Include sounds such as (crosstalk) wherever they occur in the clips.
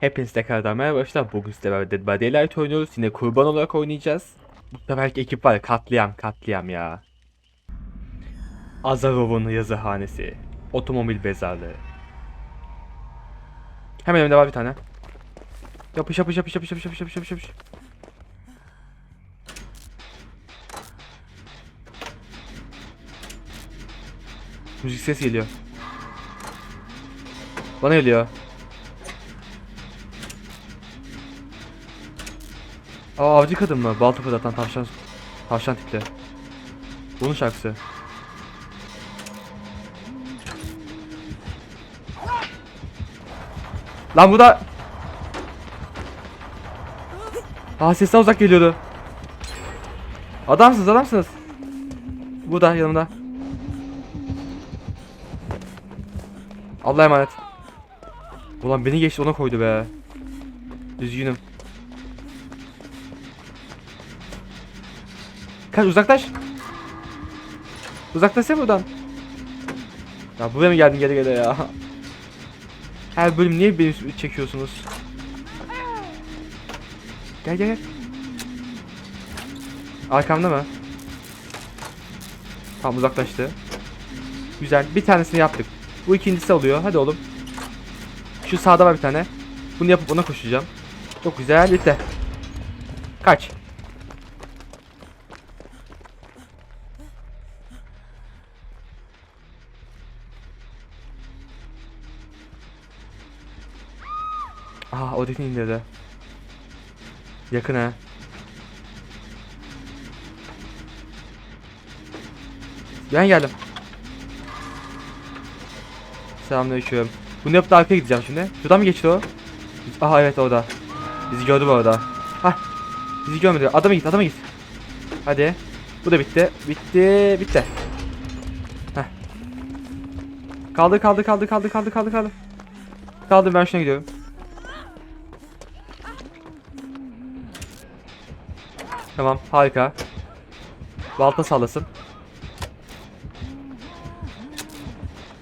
Hepinize tekrardan merhaba arkadaşlar. Bugün sizlerle beraber Dead by Daylight oynuyoruz. Yine kurban olarak oynayacağız. Bu seferki ekip var katliam katliam ya. Azarov'un yazıhanesi. Otomobil mezarlığı. Hemen önümde var bir tane. Yapış yapış yapış yapış yapış yapış yapış yapış yapış. Müzik sesi geliyor. Bana geliyor. Aa avcı kadın mı? Balta fırlatan tavşan tavşan tipli. Bunun şarkısı. Lan bu da Aa sesler uzak geliyordu. Adamsınız adamsınız. Bu da yanımda. Allah'a emanet. Ulan beni geçti ona koydu be. Üzgünüm. Kaç uzaklaş. Uzaklaşsana buradan. Ya buraya mı geldin gele gele ya? Her bölüm niye beni çekiyorsunuz? Gel gel gel. Arkamda mı? Tamam uzaklaştı. Güzel. Bir tanesini yaptık. Bu ikincisi oluyor. Hadi oğlum. Şu sağda var bir tane. Bunu yapıp ona koşacağım. Çok güzel. Bitti. Kaç. Aa o dediğin indirdi. Yakın ha. Ben geldim. Selamünaleyküm. Bunu yapıp da arkaya gideceğim şimdi. Şuradan mı geçti o? Aha evet orada. Bizi gördü bu arada. Hah. Bizi görmedi. Adama git adama git. Hadi. Bu da bitti. Bitti. Bitti. Heh. Kaldı kaldı kaldı kaldı kaldı kaldı kaldı. Kaldı ben şuna gidiyorum. Tamam harika. Balta sallasın.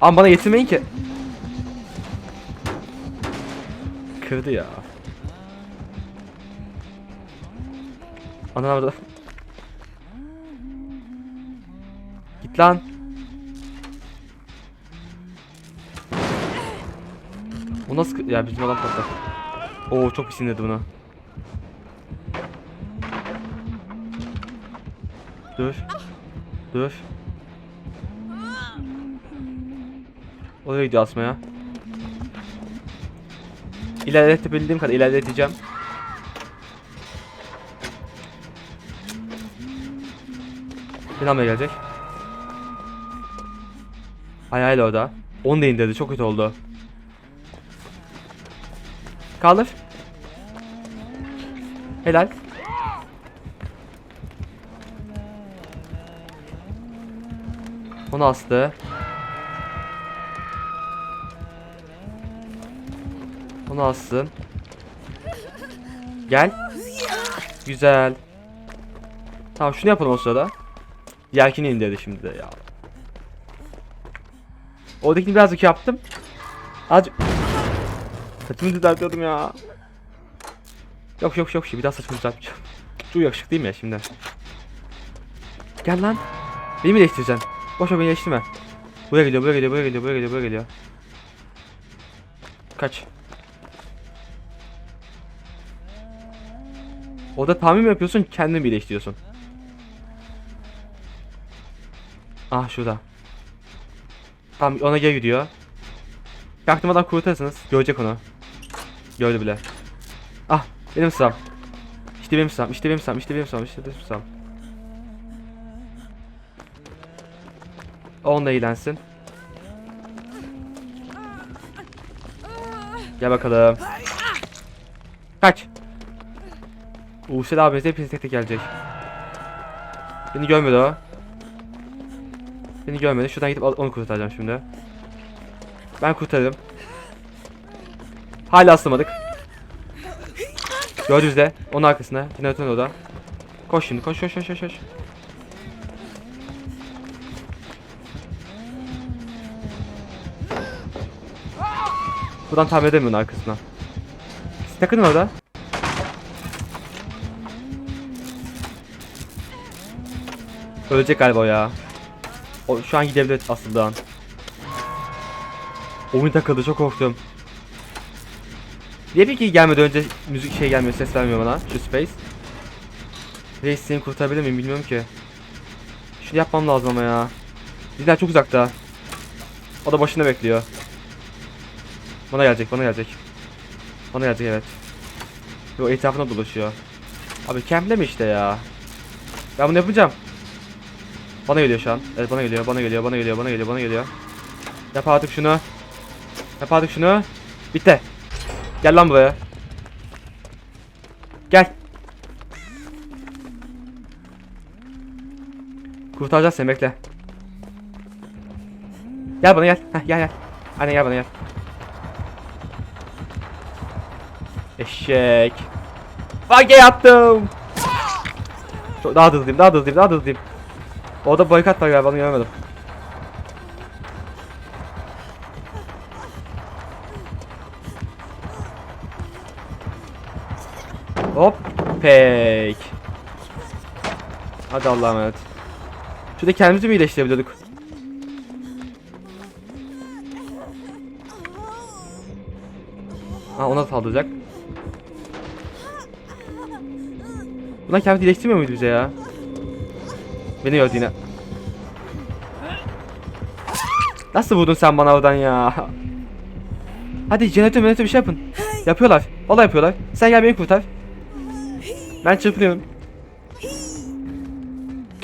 Ama bana getirmeyin ki. Kırdı ya. Ana orada. Git lan. O nasıl ya bizim adam patlar. Oo çok sinirdi buna. Dur. Dur. Oraya gidiyor asmaya. İlerletebildiğim kadar ilerleteceğim. Almaya gelecek. Ayağıyla orada. Onu da indirdi. Çok kötü oldu. Kaldır. Helal. Onu astı. Onu assın. Gel. Güzel. Tamam şunu yapalım o sırada. Yelkini indirdi şimdi de ya. Oradakini birazcık yaptım. Azıcık... Saçımı düzeltiyordum ya. Yok yok yok bir daha saçımı düzeltmeyeceğim. Çok yakışık değil mi ya şimdi? Gel lan. Beni mi değiştireceksin? Boş ver beni değiştirme. Buraya geliyor, buraya geliyor, buraya geliyor, buraya geliyor, buraya geliyor. Kaç. Orada tahmin mi yapıyorsun, kendin mi iyileştiriyorsun? Ah şurada. Tamam ona geri gidiyor. Yaktırmadan kurtarırsınız. Görecek onu. Gördü bile. Ah benim sıram. İşte benim sıram, işte benim sıram, işte benim sıram, işte benim sıram. Onunla eğlensin. Gel bakalım. Kaç. Uğur abimiz hepiniz tek tek gelecek. Beni görmedi o. Beni görmedi. Şuradan gidip onu kurtaracağım şimdi. Ben kurtarırım. Hala aslamadık. Gördünüz de. Onun arkasına. Jeneratörün orada. Koş şimdi. Koş koş koş koş. koş. Buradan tahmin edemiyorum arkasına. takılın orada. Ölecek galiba o ya. O şu an gidebilir aslında an. Oyun takıldı çok korktum. Niye peki gelmeden önce müzik şey gelmiyor ses vermiyor bana şu space. Reis seni kurtarabilir miyim bilmiyorum ki. Şunu yapmam lazım ama ya. Bizden çok uzakta. O da başında bekliyor. Bana gelecek bana gelecek. Bana gelecek evet. Yo etrafına dolaşıyor. Abi campleme işte ya. Ben bunu yapacağım. Bana geliyor şu an. Evet bana geliyor, bana geliyor, bana geliyor, bana geliyor, bana geliyor. Yap artık şunu. Yap artık şunu. Bitti. Gel lan buraya. Gel. Kurtaracağız seni bekle. Gel bana gel. Heh, gel gel. Aynen gel bana gel. Eşek. Bak yaptım. Çok daha da hızlıyım, daha da hızlıyım, daha da hızlıyım. Orada boykot var galiba onu göremedim. Hop. Pek. Hadi Allah'a emanet. Şurada kendimizi mi iyileştirebiliyorduk? Ha ona saldıracak. Bunlar kendimizi iyileştirmiyor muydu bize ya? Beni gördü yine. Nasıl vurdun sen bana oradan ya? Hadi jeneratör jeneratör bir şey yapın. Yapıyorlar. Vallahi yapıyorlar. Sen gel beni kurtar. Ben çırpınıyorum.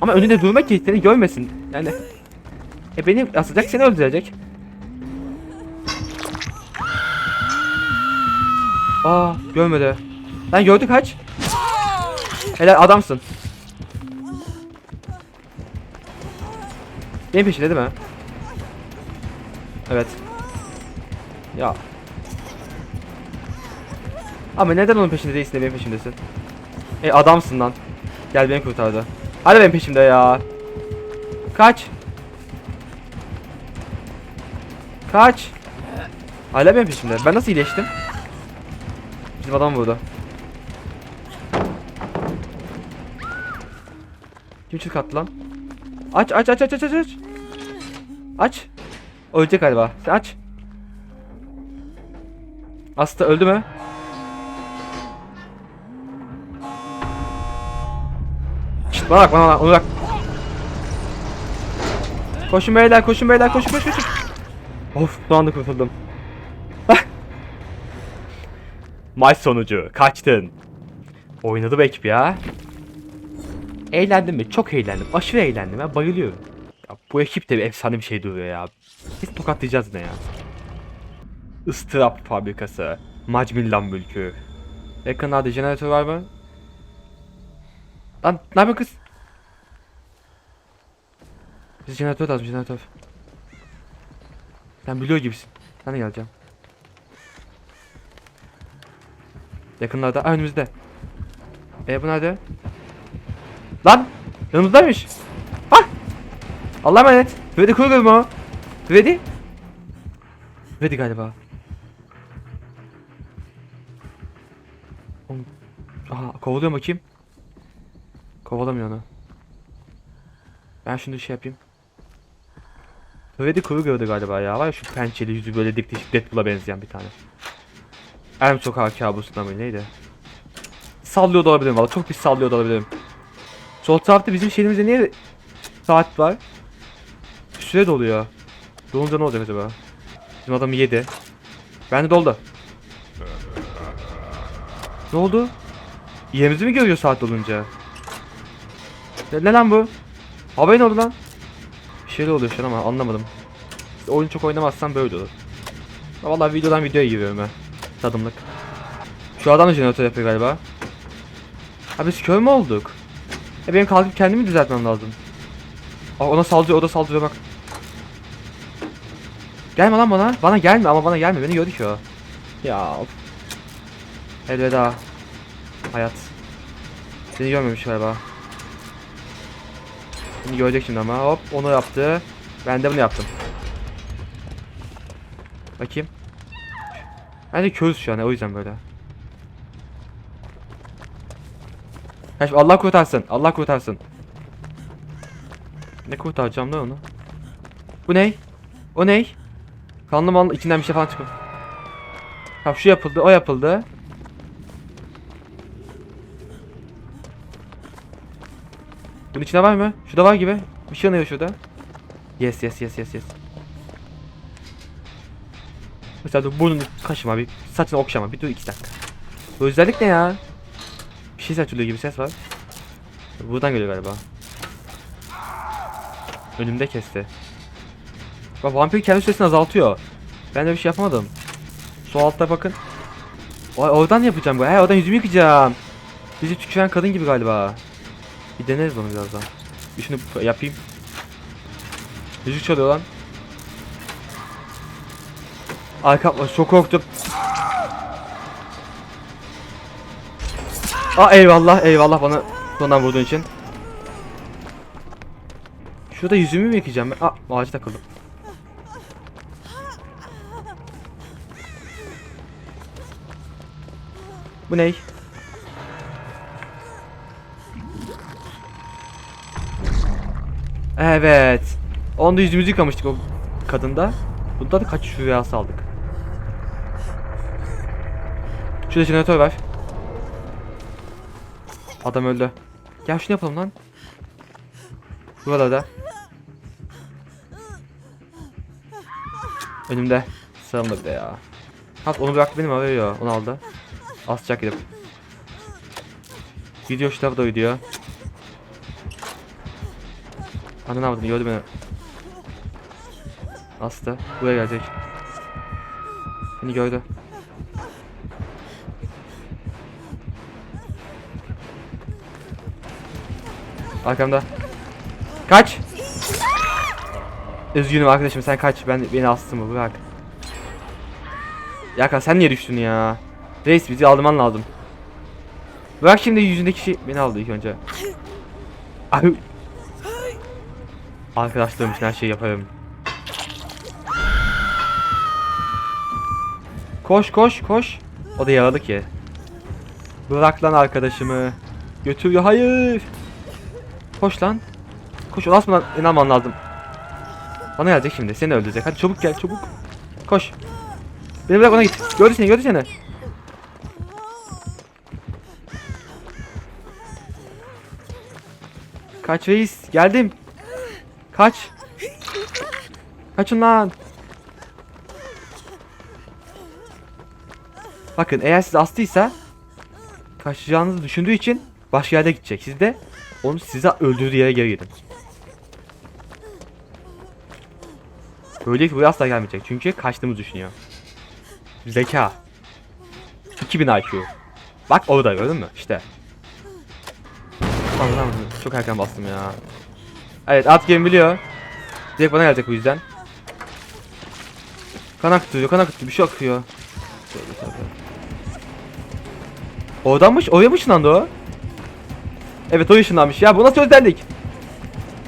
Ama önünde durmak ki seni görmesin. Yani. E beni asacak seni öldürecek. Aa görmedi. Lan gördü kaç. Helal adamsın. Benim peşinde değil mi? Evet. Ya. Ama neden onun peşinde değilsin de benim peşimdesin? E adamsın lan. Gel beni kurtardı. Hadi benim peşimde ya. Kaç. Kaç. Hala benim peşimde. Ben nasıl iyileştim? Bizim adam burada. Kim çift attı lan? Aç aç aç aç aç aç aç. Ölecek galiba. Sen aç. Asta öldü mü? Şşt bana bak bana bak onu bak. Koşun beyler koşun beyler koşun koşun koşun. Of bu anda kurtuldum. Maç sonucu kaçtın. Oynadı bu ekip ya. Eğlendim mi? Çok eğlendim. Aşırı eğlendim ya. Bayılıyorum. Ya, bu ekip de bir efsane bir şey duruyor ya. Biz tokatlayacağız ne ya. Istırap fabrikası. Macmillan mülkü. Yakınlarda jeneratör var mı? Lan ne yapıyorsun kız? Biz jeneratör lazım jeneratör. Sen biliyor gibisin. Sen de geleceğim. Yakınlarda. Aa, önümüzde. E bu nerede? Lan! Yanımızdaymış. Ha! Allah'a emanet. Freddy Krueger mu? Freddy? Freddy galiba. Aha kovalıyor bakayım. Kovalamıyor onu. Ben bir şey yapayım. Freddy Krueger'dı galiba ya. Var ya şu pençeli yüzü böyle dik dik Deadpool'a benzeyen bir tane. Elm sokağı kabusunda mı neydi? Sallıyor da olabilirim valla. Çok pis sallıyor da olabilirim. Sol tarafta bizim şehrimizde niye saat var? Süre doluyor. Dolunca ne olacak acaba? Bizim adam yedi. Bende doldu. Ne oldu? Yerimizi mi görüyor saat dolunca? Ne, ne lan bu? Havaya ne oldu lan? Bir şeyler oluyor şu an ama anlamadım. İşte oyunu çok oynamazsan böyle olur. Vallahi videodan videoya giriyorum ben. Tadımlık. Şu adam da jeneratör yapıyor galiba. Ha biz kör mü olduk? E benim kalkıp kendimi düzeltmem lazım. Aa ona saldırıyor, o da saldırıyor bak. Gelme lan bana. Bana gelme ama bana gelme. Beni gördü ki o. Ya. Elveda. Hayat. Seni görmemiş galiba. Seni görecek şimdi ama. Hop onu yaptı. Ben de bunu yaptım. Bakayım. Bence körüz şu an o yüzden böyle. Kaç Allah kurtarsın. Allah kurtarsın. Ne kurtaracağım lan onu? Bu ne? O ne? Kanlı malın içinden bir şey falan çıkıyor. Tamam şu yapıldı, o yapıldı. Bunun içinde var mı? Şurada var gibi. Bir şey yanıyor şurada. Yes yes yes yes yes. Mesela dur burnunu kaşıma bir saçını okşama bir dur iki dakika. Bu özellik ne ya? Şey saçılıyor gibi ses var. Buradan geliyor galiba. Önümde kesti. Bak vampir kendi süresini azaltıyor. Ben de bir şey yapamadım. Sol altta bakın. O, oradan yapacağım bu. He oradan yüzümü yıkayacağım. Bizi tüküren kadın gibi galiba. Bir deneriz onu birazdan. Bir şunu yapayım. Müzik çalıyor lan. Arka çok korktum. Aa eyvallah eyvallah bana sondan vurduğun için. Şurada yüzümü mü yıkayacağım ben? Aa ağaca takıldım. Bu ne? Evet. Onda yüzümüzü yıkamıştık o kadında. Bunda da kaç rüyası aldık. Şurada jeneratör var. Adam öldü. Gel şunu yapalım lan. Burada. Önümde. Sağımda bir de ya. Ha onu bıraktı benim arıyor. Onu aldı. Asacak gidip. Gidiyor şu doğru gidiyor. Ananı avradını gördü beni. Astı. Buraya gelecek. Beni gördü. Arkamda. Kaç. Üzgünüm arkadaşım sen kaç. Ben beni astım mı bırak. Ya sen niye düştün ya? Reis bizi alman lazım. Bırak şimdi yüzündeki şey beni aldı ilk önce. Arkadaşlarım için her şeyi yaparım. Koş koş koş. O da yaralı ki. Bırak lan arkadaşımı. Götürüyor hayır. Koş lan. Koş ulaşmadan inanman lazım. Bana gelecek şimdi seni öldürecek. Hadi çabuk gel çabuk. Koş. Beni bırak ona git. Gördü seni gördü seni. Kaç reis geldim. Kaç. Kaçın lan. Bakın eğer siz astıysa kaçacağınızı düşündüğü için başka yerde gidecek. Siz de onu size öldürdüğü yere geri gidin. Böylelikle buraya asla gelmeyecek. Çünkü kaçtığımızı düşünüyor. Zeka. 2000 IQ. Bak orada gördün mü? İşte. Aman çok erken bastım ya. Evet at game biliyor. Direkt bana gelecek bu yüzden. Kan akıtıyor, kan akıtıyor, bir şey akıyor. Oradan mı? Oraya mı ışınlandı o? Evet o ışınlanmış. Ya bu nasıl özellik?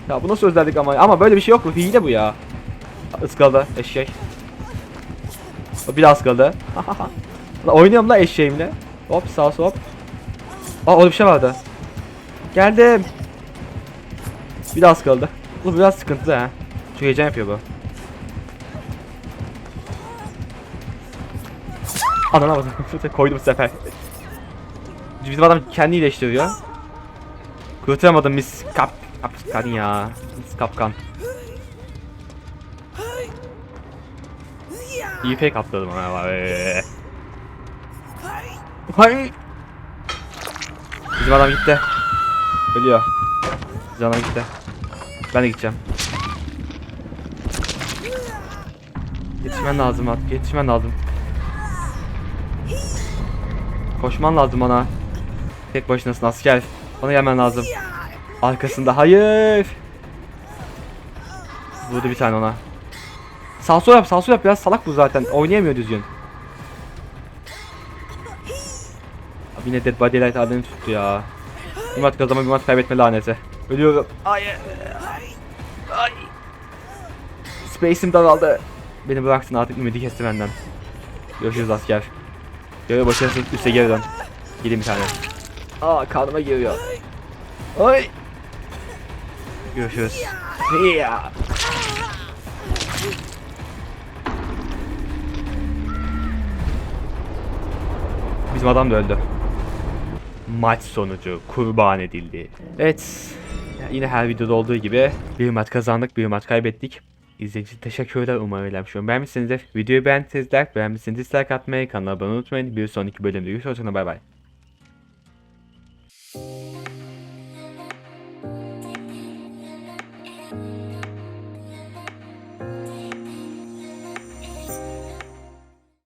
Ya bu nasıl özellik ama? Ama böyle bir şey yok bu. Hile bu ya. Iskaladı eşek. Bir daha ıskaladı. (laughs) la oynuyorum la eşeğimle. Hop sağ hop. Aa orada bir şey vardı. Geldim. Bir daha ıskaladı. Bu biraz sıkıntılı ha. Çok heyecan yapıyor bu. Anana bak. (laughs) Koydum bu sefer. Bizim adam kendi iyileştiriyor. Kurtaramadım mis kap kapkan ya. Mis kapkan. İyi fake atladım ama var. Hay. Bizim adam gitti. Ölüyor. Bizim adam gitti. Ben de gideceğim. Yetişmen lazım artık. Yetişmen lazım. Koşman lazım bana. Tek başınasın asker. Bana gelmen lazım. Arkasında hayır. Vurdu bir tane ona. Sağ sol yap sağ sol yap biraz salak bu zaten. Oynayamıyor düzgün. Abi yine Dead by Daylight adını tuttu ya. Bir maç kazanma bir maç kaybetme laneti. Ölüyorum. Hayır. Ay. Space'im daraldı. Beni bıraksın artık ümidi kesti benden. Görüşürüz asker. Görev başarısız üste geri dön. Gideyim bir tane. Aa karnıma giriyor. Ay. Görüşürüz. Ya. Bizim adam da öldü. Maç sonucu kurban edildi. Evet. Yine her videoda olduğu gibi bir maç kazandık, bir maç kaybettik. İzlediğiniz için teşekkürler umarım eğlenmiş Beğenmişsinizdir. Videoyu beğendiyseniz like, beğenmişseniz dislike atmayı, kanala abone olmayı unutmayın. Bir sonraki bölümde görüşürüz. Hoşçakalın bay bay.